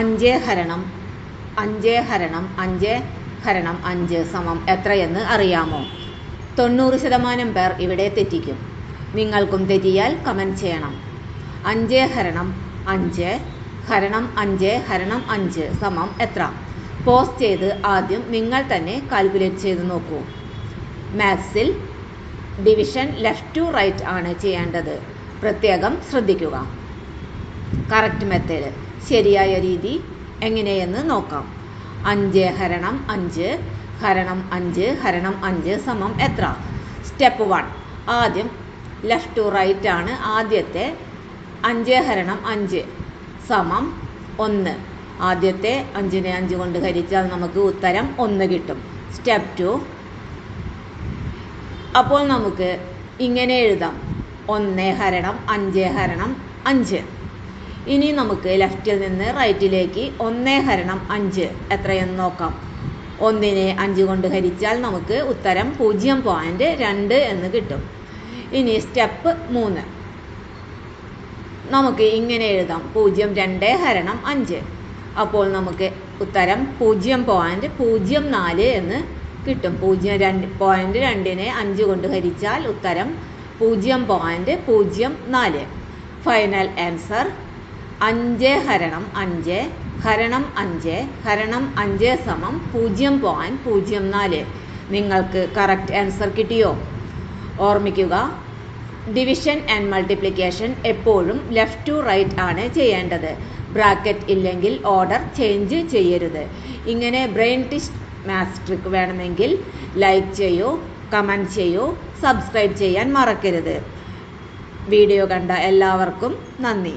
അഞ്ച് ഹരണം അഞ്ചേ ഹരണം അഞ്ചേ ഹരണം അഞ്ച് സമം എത്രയെന്ന് അറിയാമോ? തൊണ്ണൂറ് ശതമാനം പേർ ഇവിടെ തെറ്റിക്കും. നിങ്ങൾക്കും തെറ്റിയാൽ കമന്റ് ചെയ്യണം. അഞ്ച് ഹരണം അഞ്ച് ഹരണം അഞ്ച് ഹരണം അഞ്ച് സമം എത്ര? പോസ്റ്റ് ചെയ്ത് ആദ്യം നിങ്ങൾ തന്നെ കാൽക്കുലേറ്റ് ചെയ്ത് നോക്കൂ. മാത്സിൽ ഡിവിഷൻ ലെഫ്റ്റ് ടു റൈറ്റ് ആണ് ചെയ്യേണ്ടത്. പ്രത്യേകം ശ്രദ്ധിക്കുക. കറക്റ്റ് മെത്തേഡ് ശരിയായ രീതി എങ്ങനെയെന്ന് നോക്കാം. അഞ്ച് ഹരണം അഞ്ച് ഹരണം അഞ്ച് ഹരണം അഞ്ച് സമം എത്ര? സ്റ്റെപ്പ് വൺ ആദ്യം ലെഫ്റ്റ് ടു റൈറ്റ് ആണ് ആദ്യത്തെ അഞ്ച് ഹരണം അഞ്ച് സമം ഒന്ന്. ആദ്യത്തെ അഞ്ചിനെ അഞ്ച് കൊണ്ട് ഹരിച്ചാൽ നമുക്ക് ഉത്തരം ഒന്ന് കിട്ടും. സ്റ്റെപ്പ് ടു അപ്പോൾ നമുക്ക് ഇങ്ങനെ എഴുതാം. ഒന്ന് ഹരണം അഞ്ച് ഹരണം അഞ്ച്. ഇനി നമുക്ക് ലെഫ്റ്റിൽ നിന്ന് റൈറ്റിലേക്ക് ഒന്ന് ഹരണം അഞ്ച് എത്രയെന്ന് നോക്കാം. ഒന്നിനെ അഞ്ച് കൊണ്ട് ഹരിച്ചാൽ നമുക്ക് ഉത്തരം പൂജ്യം പോയിന്റ് രണ്ട് എന്ന് കിട്ടും. ഇനി സ്റ്റെപ്പ് മൂന്ന്. നമുക്ക് ഇങ്ങനെ എഴുതാം. പൂജ്യം രണ്ട് ഹരണം അഞ്ച്. അപ്പോൾ നമുക്ക് ഉത്തരം പൂജ്യം പോയിന്റ് പൂജ്യം നാല് എന്ന് കിട്ടും. പൂജ്യം രണ്ട് പോയിന്റ് രണ്ടിനെ അഞ്ച് കൊണ്ട് ഹരിച്ചാൽ ഉത്തരം പൂജ്യം പോയിന്റ് പൂജ്യം നാല്. ഫൈനൽ ആൻസർ അഞ്ച് ഹരണം അഞ്ച് ഹരണം അഞ്ച് ഹരണം അഞ്ച് സമം പൂജ്യം പോയിന്റ് പൂജ്യം നാല്. നിങ്ങൾക്ക് കറക്റ്റ് ആൻസർ കിട്ടിയോ? ഓർമ്മിക്കുക ഡിവിഷൻ ആൻഡ് മൾട്ടിപ്ലിക്കേഷൻ എപ്പോഴും ലെഫ്റ്റ് ടു റൈറ്റ് ആണ് ചെയ്യേണ്ടത്. ബ്രാക്കറ്റ് ഇല്ലെങ്കിൽ ഓർഡർ ചേഞ്ച് ചെയ്യരുത്. ഇങ്ങനെ ബ്രെയിൻ ടിസ്റ്റ് മാത്സ് ട്രിക്ക് വേണമെങ്കിൽ ലൈക്ക് ചെയ്യൂ കമന്റ് ചെയ്യൂ സബ്സ്ക്രൈബ് ചെയ്യാൻ മറക്കരുത്. വീഡിയോ കണ്ട എല്ലാവർക്കും നന്ദി.